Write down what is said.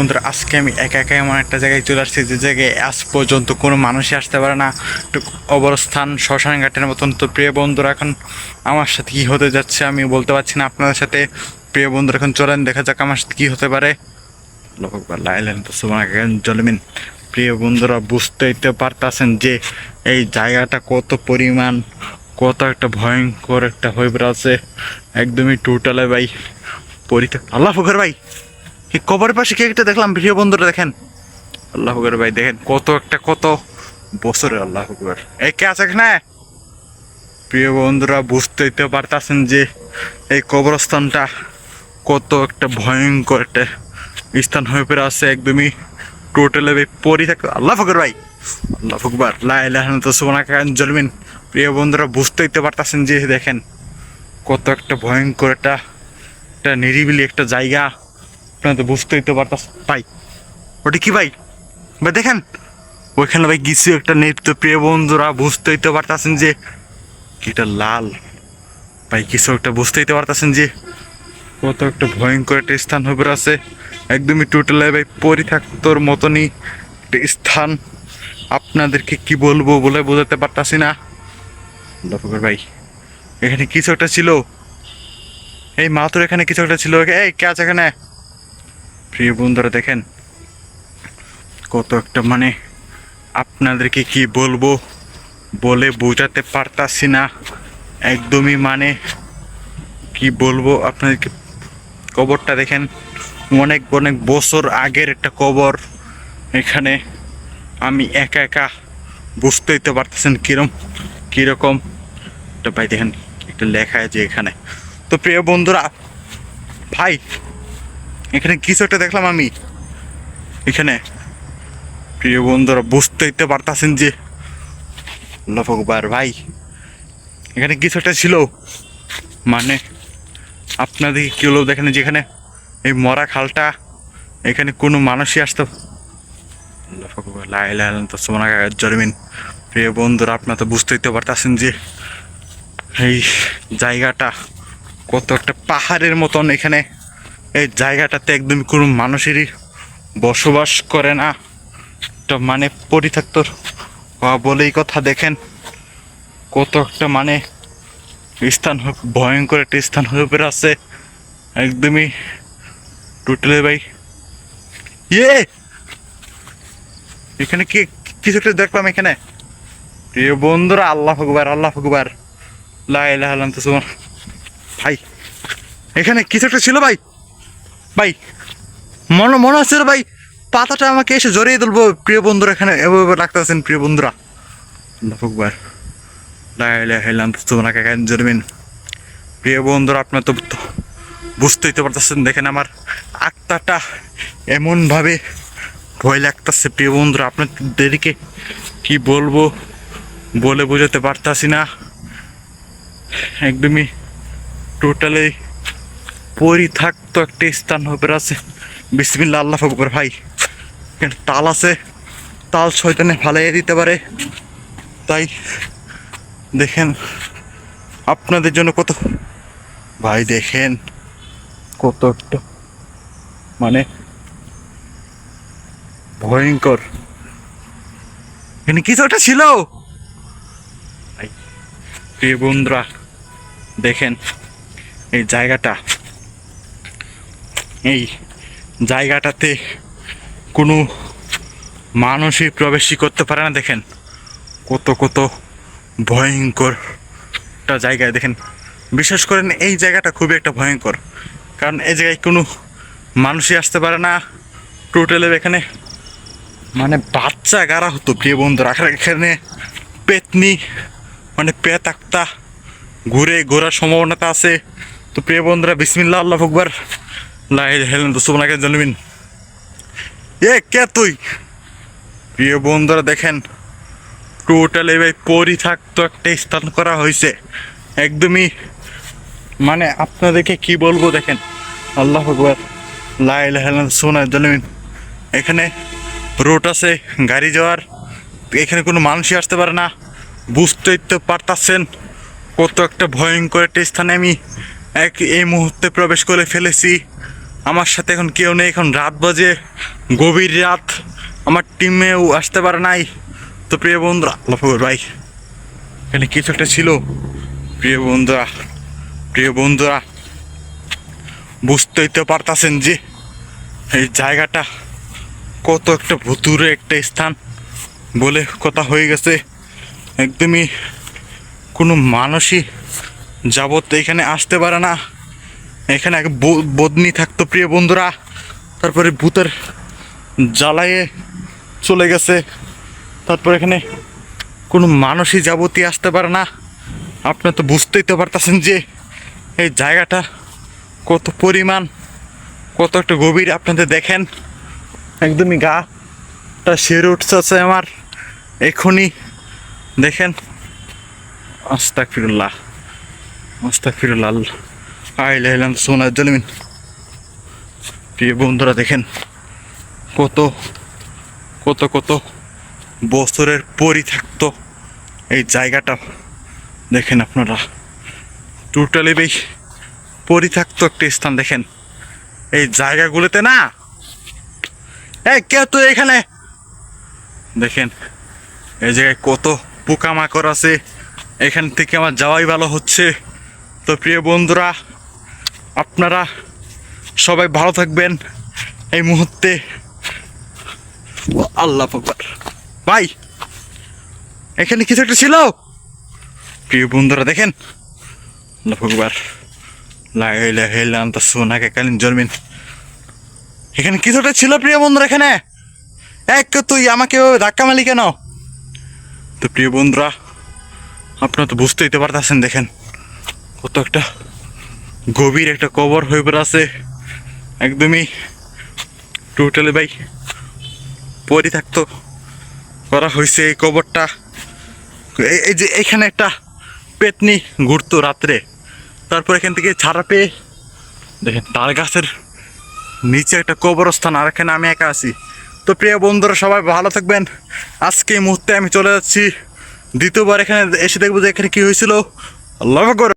বন্ধুরা, আজকে আমি একা একা এমন একটা জায়গায় চলে আসছি যে জায়গায় আজ পর্যন্ত কোনো মানুষই আসতে পারে না। একটু অবস্থান শ্মশান ঘাটের মতন। তো প্রিয় বন্ধুরা, এখন আমার সাথে কী হতে যাচ্ছে আমি বলতে পারছি না। আপনাদের সাথে প্রিয় বন্ধুরা, এখন চলেন, দেখা যাক আমার সাথে কী হতে পারে। তো জলমিন। প্রিয় বন্ধুরা, বুঝতেই তো পারতাছেন যে এই জায়গাটা কত পরিমাণ, কত একটা ভয়ঙ্কর একটা হয়ে আছে। একদমই টোটালে ভাই, পরিত্যক্ত। আল্লাহ ফকর ভাই। এই কবরের পাশে কে একটা দেখলাম, প্রিয় বন্ধুরা দেখেন। আল্লাহ ফকর ভাই, দেখেন কত একটা, কত বছরে আল্লাহ ফকর এই কে আছে এখানে? প্রিয় বন্ধুরা বুঝতেই তো পারতাছেন যে এই কবরস্থানটা কত একটা ভয়ঙ্কর একটা স্থান হয়ে পড়ে আছে, একদমই টোটালে পরি থাকতো আল্লাহ ফকর ভাই, আল্লাহ ফকবার লাইলাহান তো সুবনা খান জলমিন প্রিয় বন্ধুরা বুঝতেই তো পারতাছেন যে দেখেন, কত একটা ভয়ঙ্কর একটা একটা নিরিবিলি একটা জায়গা। আপনারা তো বুঝতেই তো পারতাছেন ভাই, ওটা কি ভাই? ভাই, দেখেন, ওইখানে ভাই কিছু একটা নৃত্য প্রিয় বন্ধুরা বুঝতেই তো পারতাছেন যে এটা লাল। ভাই, কিছু একটা বুঝতেই তো পারতাছেন যে কত একটা ভয়ঙ্কর একটা স্থান হবে আছে একদমই টোটালে ভাই পরিত্যক্তর মতনই একটা স্থান। আপনাদেরকে কি বলব বলে বোঝাতে পারতাছি না। লফকর ভাই, এখানে কিছু একটা ছিল। এই মাতুর এখানে কিছু একটা ছিল। এই, কে আছে এখানে? প্রিয় বন্ধুরা, দেখেন কত একটা মানে আপনাদেরকে কি বলব বলে বোঝাতে পারতাছি না। একদমই মানে কি বলব আপনাদেরকে কবরটা দেখেন, অনেক অনেক বছর আগের একটা কবর। এখানে আমি একা একা বুঝতেই তো পারতেছেন কিরম, কীরকম। একটা ভাই দেখেন, একটা লেখা আছে এখানে। তো প্রিয় বন্ধুরা, ভাই এখানে কিছু একটা দেখলাম আমি। এখানে। প্রিয় বন্ধুরা বুঝতে পারতাছেন যে লফকবার ভাই, এখানে কিছু একটা ছিল। মানে আপনাদের কি হলো দেখেন যেখানে এই মরা খালটা, এখানে কোনো মানুষই আসতো। জরমিন। প্রিয় বন্ধুরা, আপনার তো বুঝতেই তো পারতেছেন যে, এই জায়গাটা কত একটা পাহাড়ের মতন এখানে। এই জায়গাটাতে একদম কোনো মানুষেরই বসবাস করে না। একটা মানে পরিত্যক্ত বলেই কথা দেখেন। কত একটা মানে স্থান ভয়ঙ্কর একটা স্থান হয়ে পড়ে আছে। একদমই টোটালে ভাই। ইয়ে! এখানে কি কিছু একটা দেখলাম এখানে। প্রিয় বন্ধুরা, আল্লাহ ফকবার আল্লাহ ফকবার লাইলাম তো ভাই, এখানে কিছু একটা ছিল ভাই। ভাই, মনে মনে হচ্ছে ভাই, পাতাটা আমাকে এসে জড়িয়ে তুলবো প্রিয় বন্ধুরা এখানে, এভাবে রাখতেছেন প্রিয় বন্ধুরা। ফকবার লাইলাম তোমরা কাকা জরমিন প্রিয় বন্ধুরা, আপনার তো বুঝতেই তো পারতেছেন, দেখেন আমার আত্মাটা এমনভাবে ভয় লাগতেছে, প্রিয় বন্ধুরা, আপনাদেরকে কি বলব বলে বোঝাতে পারতাছি না। একদমই টোটালি পরিথাক্ত একটা স্থান হবে আছে বিসমিল্লা আল্লাহ ফকর ভাই। তাল আছে? তাল শয়তানে ফালাইয়ে দিতে পারে। তাই দেখেন, আপনাদের জন্য কত ভাই দেখেন, কত একটা মানে ভয়ঙ্কর। এখানে কিছু একটা ছিল। প্রিয় বন্ধুরা, দেখেন, এই জায়গাটা এই জায়গাটাতে কোনো মানুষই প্রবেশই করতে পারে না, দেখেন। কত কত ভয়ঙ্কর একটা জায়গায়, দেখেন। বিশেষ করে এই জায়গাটা খুবই একটা ভয়ঙ্কর। কারণ এই জায়গায় কোনো মানুষই আসতে পারে না। টোটালে এখানে মানে বাচ্চা গাড়া হতো, প্রিয় বন্ধু রাখার এখানে পেতনি মানে পেত আক্তা ঘুরে ঘোরার সম্ভাবনাটা আছে। তো প্রিয় বন্ধুরা বিসমিল্লা আল্লাহ ফকবার জানবিন এ, কে তুই? প্রিয় বন্ধুরা, দেখেন একটা স্থান করা হয়েছে। একদমই মানে আপনাদেরকে কি বলব, দেখেন, আল্লাহ আকবর লাইল এখানে রোড আছে, গাড়ি যাওয়ার, এখানে কোনো মানুষই আসতে পারে না। বুঝতেই তো পারতাছেন কত একটা ভয়ঙ্কর একটা স্থানে আমি এক এই মুহূর্তে প্রবেশ করে ফেলেছি। আমার সাথে এখন কেউ নেই, এখন রাত বাজে, গভীর রাত। আমার টিমেও আসতে পারে নাই। তো প্রিয় বন্ধুরা লফর ভাই, এখানে কিছু একটা ছিল। প্রিয় বন্ধুরা প্রিয় বন্ধুরা, বুঝতেই তো পারতাছেন যে এই জায়গাটা কত একটা ভুতুরে একটা স্থান বলে কথা হয়ে গেছে। একদমই কোনো মানুষই যাবত এখানে আসতে পারে না। এখানে এক বদনি থাকতো, প্রিয় বন্ধুরা। তারপরে ভূতের জ্বালায়ে চলে গেছে। তারপর এখানে কোনো মানুষই যাবতীয় আসতে পারে না। আপনি তো বুঝতেই তো পারতেছেন যে এই জায়গাটা কত পরিমাণ, কত একটা গভীর। আপনাদের দেখেন, একদমই গাটা সেরে উঠছে আমার। এখনই দেখেন আস্তাক ফিরুল্লাহ আস্তাক ফিরুল্লাহ আইলাম সোনার জলমিন। প্রিয় বন্ধুরা, দেখেন কত কত কত বছরের পরই থাকতো এই জায়গাটা। দেখেন আপনারা টোটালি বেশ পরিত্যক্ত একটা স্থান, দেখেন। এই জায়গাগুলোতে না, এই কে তুই এখানে, দেখেন, এই জায়গায় কত পোকামাকড় আছে, এখান থেকে আমার যাওয়াই ভালো হচ্ছে। তো প্রিয় বন্ধুরা আপনারা সবাই ভালো থাকবেন এই মুহূর্তে। আল্লাহ বাবার ভাই, এখানে কিছু একটা ছিল? প্রিয় বন্ধুরা, দেখেন। আল্লাহ ভগবার লাগাইলে হেলাম তা সোনাকে কালীন জন্মিন এখানে কিছুটা ছিল, প্রিয় বন্ধুরা, এখানে? এক তুই, আমাকে ধাক্কা মালি কেন? তো প্রিয় বন্ধুরা, আপনারা তো বুঝতেই তো পারতেছেন, দেখেন। কত একটা গভীর একটা কবর হয়ে পড়ে আছে একদমই টোটালি ভাই পরিত্যক্ত করা হয়েছে এই কবরটা। এই- যে এখানে একটা পেতনি ঘুরতো রাত্রে। তারপর এখান থেকে ছাড়া পেয়ে দেখেন তাল গাছের নিচে একটা কবরস্থান, আর এখানে আমি একা আছি। তো প্রিয় বন্ধুরা, সবাই ভালো থাকবেন। আজকে এই মুহূর্তে আমি চলে যাচ্ছি। দ্বিতীয়বার এখানে এসে দেখব যে এখানে কী হয়েছিল। আকবার।